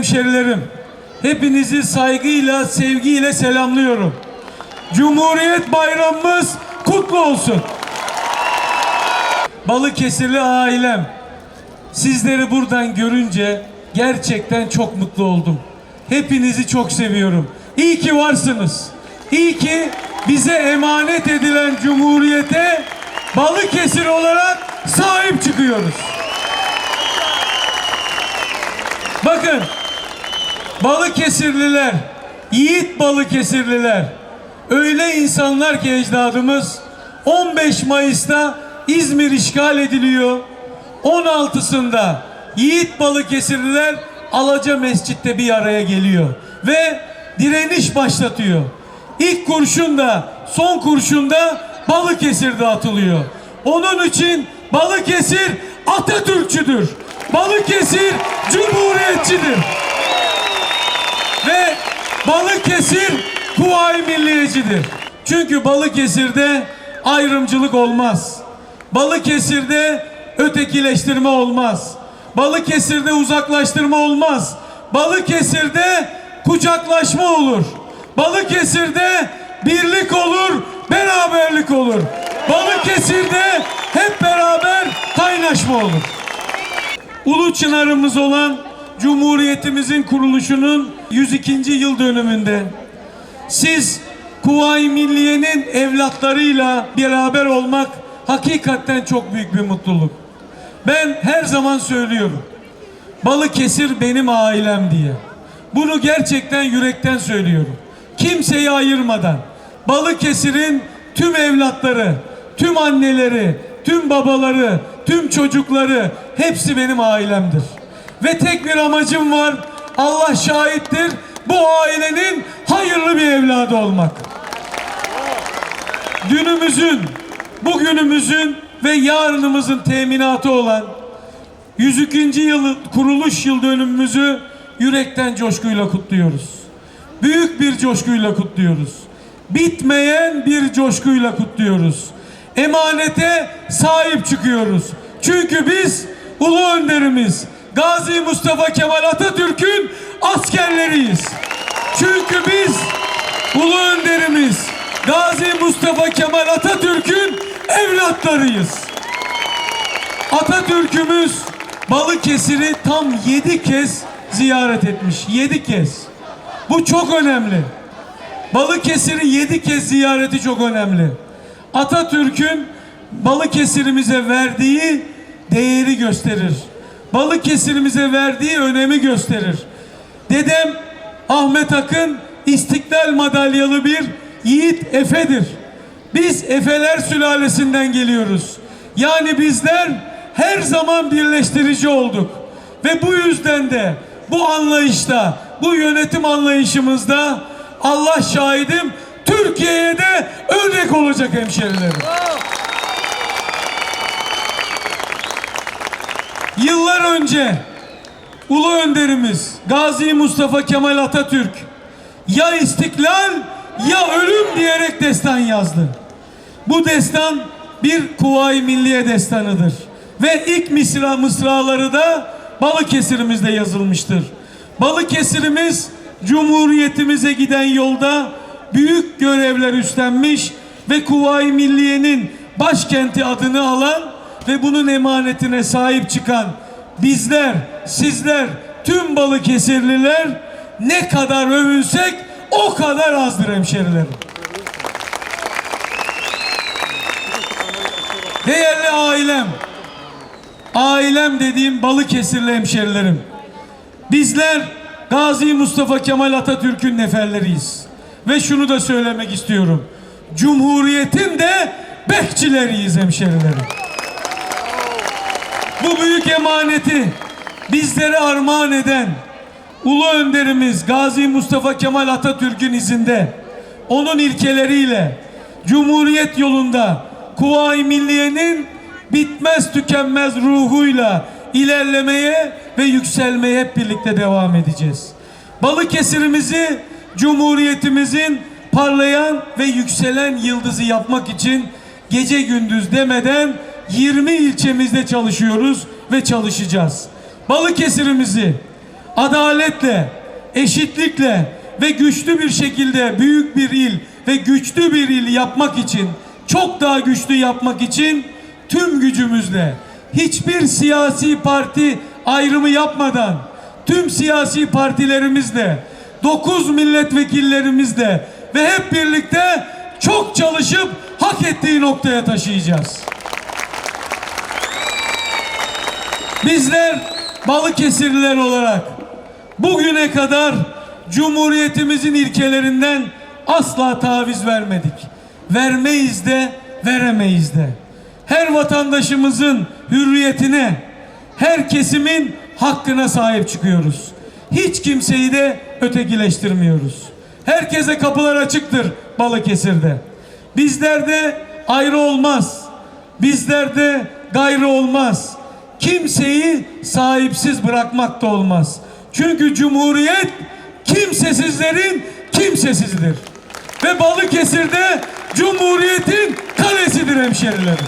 Hemşerilerim, hepinizi saygıyla, sevgiyle selamlıyorum. Cumhuriyet Bayramımız kutlu olsun. Balıkesirli ailem, sizleri buradan görünce gerçekten çok mutlu oldum. Hepinizi çok seviyorum. İyi ki varsınız. İyi ki bize emanet edilen Cumhuriyete Balıkesir olarak sahip çıkıyoruz. Bakın Balıkesirliler, yiğit Balıkesirliler öyle insanlar ki ecdadımız 15 Mayıs'ta İzmir işgal ediliyor. 16'sında yiğit Balıkesirliler Alaca Mescid'de bir araya geliyor ve direniş başlatıyor. İlk kurşun da son kurşun da Balıkesir'de atılıyor. Onun için Balıkesir Atatürkçüdür. Balıkesir Cumhuriyetçidir. Ve Balıkesir Kuvayi Milliyecidir. Çünkü Balıkesir'de ayrımcılık olmaz. Balıkesir'de ötekileştirme olmaz. Balıkesir'de uzaklaştırma olmaz. Balıkesir'de kucaklaşma olur. Balıkesir'de birlik olur, beraberlik olur. Balıkesir'de hep beraber kaynaşma olur. Ulu çınarımız olan Cumhuriyetimizin kuruluşunun 102. yıl dönümünde siz Kuvayi Milliye'nin evlatlarıyla beraber olmak hakikaten çok büyük bir mutluluk. Ben her zaman söylüyorum. Balıkesir benim ailem diye. Bunu gerçekten yürekten söylüyorum. Kimseyi ayırmadan. Balıkesir'in tüm evlatları, tüm anneleri, tüm babaları, tüm çocukları hepsi benim ailemdir. Ve tek bir amacım var. Allah şahittir. Bu ailenin hayırlı bir evladı olmak. Dünümüzün, bugünümüzün ve yarınımızın teminatı olan 102. yıl kuruluş yıl dönümümüzü yürekten coşkuyla kutluyoruz. Büyük bir coşkuyla kutluyoruz. Bitmeyen bir coşkuyla kutluyoruz. Emanete sahip çıkıyoruz. Çünkü biz ulu önderimiz Gazi Mustafa Kemal Atatürk'ün askerleriyiz. Çünkü biz ulu önderimiz Gazi Mustafa Kemal Atatürk'ün evlatlarıyız. Atatürk'ümüz Balıkesir'i tam yedi kez ziyaret etmiş. Yedi kez. Bu çok önemli. Balıkesir'i yedi kez ziyareti çok önemli. Atatürk'ün Balıkesir'imize verdiği değeri gösterir. Balıkesir'imize verdiği önemi gösterir. Dedem Ahmet Akın İstiklal madalyalı bir yiğit Efe'dir. Biz Efeler sülalesinden geliyoruz. Yani bizler her zaman birleştirici olduk. Ve bu yüzden de bu anlayışta, bu yönetim anlayışımızda Allah şahidim Türkiye'ye de örnek olacak hemşerilerim. Yıllar önce Ulu Önderimiz Gazi Mustafa Kemal Atatürk ya istiklal ya ölüm diyerek destan yazdı. Bu destan bir Kuvayi Milliye destanıdır. Ve ilk misra mısraları da Balıkesir'imizde yazılmıştır. Balıkesir'imiz Cumhuriyetimize giden yolda büyük görevler üstlenmiş ve Kuvayi Milliye'nin başkenti adını alan ve bunun emanetine sahip çıkan bizler, sizler, tüm Balıkesirliler ne kadar övünsek o kadar azdır hemşerilerim. Değerli ailem, ailem dediğim Balıkesirli hemşerilerim. Bizler Gazi Mustafa Kemal Atatürk'ün neferleriyiz. Ve şunu da söylemek istiyorum. Cumhuriyetin de bekçileriyiz hemşerilerim. Emaneti bizlere armağan eden Ulu Önderimiz Gazi Mustafa Kemal Atatürk'ün izinde, onun ilkeleriyle, Cumhuriyet yolunda Kuvayi Milliye'nin bitmez tükenmez ruhuyla ilerlemeye ve yükselmeye hep birlikte devam edeceğiz. Balıkesir'imizi Cumhuriyetimizin parlayan ve yükselen yıldızı yapmak için gece gündüz demeden 20 ilçemizde çalışıyoruz ve çalışacağız. Balıkesir'imizi adaletle, eşitlikle ve güçlü bir şekilde büyük bir il ve güçlü bir il yapmak için, çok daha güçlü yapmak için tüm gücümüzle hiçbir siyasi parti ayrımı yapmadan tüm siyasi partilerimizle 9 milletvekillerimizle ve hep birlikte çok çalışıp hak ettiği noktaya taşıyacağız. Bizler Balıkesirliler olarak bugüne kadar Cumhuriyetimizin ilkelerinden asla taviz vermedik. Vermeyiz de veremeyiz de. Her vatandaşımızın hürriyetine, her kesimin hakkına sahip çıkıyoruz. Hiç kimseyi de ötekileştirmiyoruz. Herkese kapılar açıktır Balıkesir'de. Bizlerde ayrı olmaz. Bizlerde gayrı olmaz. Kimseyi sahipsiz bırakmak da olmaz. Çünkü Cumhuriyet kimsesizlerin kimsesizidir. Ve Balıkesir'de Cumhuriyet'in kalesidir hemşerilerim.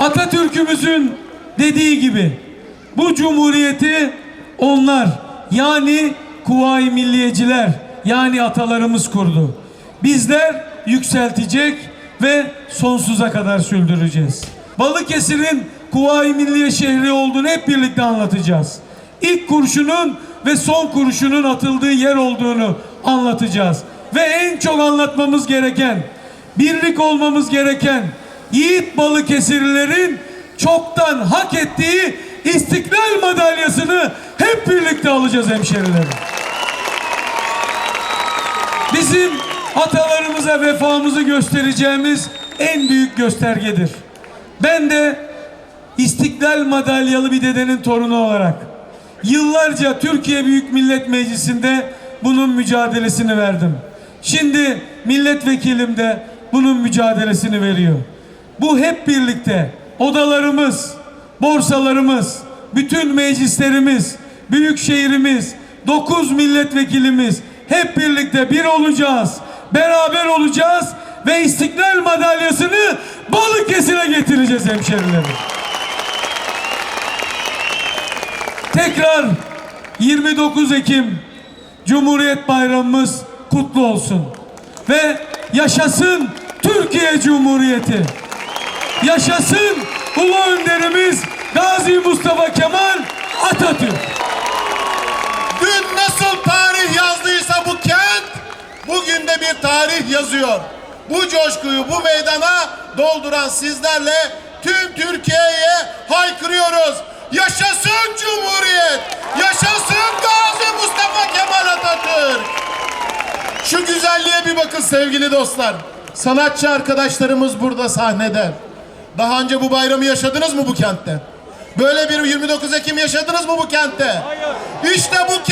Atatürk'ümüzün dediği gibi bu cumhuriyeti onlar yani Kuvayi Milliyeciler yani atalarımız kurdu. Bizler yükseltecek ve sonsuza kadar sürdüreceğiz. Balıkesir'in Kuvayi Milliye şehri olduğunu hep birlikte anlatacağız. İlk kurşunun ve son kurşunun atıldığı yer olduğunu anlatacağız. Ve en çok anlatmamız gereken, birlik olmamız gereken yiğit Balıkesirlilerin çoktan hak ettiği İstiklal madalyasını hep birlikte alacağız hemşerilerim. Bizim atalarımıza vefamızı göstereceğimiz en büyük göstergedir. Ben de İstiklal madalyalı bir dedenin torunu olarak yıllarca Türkiye Büyük Millet Meclisi'nde bunun mücadelesini verdim. Şimdi milletvekilim de bunun mücadelesini veriyor. Bu hep birlikte odalarımız, borsalarımız, bütün meclislerimiz, büyük şehrimiz, 9 milletvekilimiz hep birlikte bir olacağız. Beraber olacağız ve İstiklal madalyasını Balıkesir'e getireceğiz hemşerilerim. Tekrar 29 Ekim Cumhuriyet Bayramımız kutlu olsun. Ve yaşasın Türkiye Cumhuriyeti. Yaşasın Ulu Önderimiz Gazi Mustafa Kemal Atatürk. Bugün de bir tarih yazıyor. Bu coşkuyu bu meydana dolduran sizlerle tüm Türkiye'ye haykırıyoruz. Yaşasın Cumhuriyet! Yaşasın Gazi Mustafa Kemal Atatürk! Şu güzelliğe bir bakın sevgili dostlar. Sanatçı arkadaşlarımız burada sahnede. Daha önce bu bayramı yaşadınız mı bu kentte? Böyle bir 29 Ekim yaşadınız mı bu kentte? İşte bu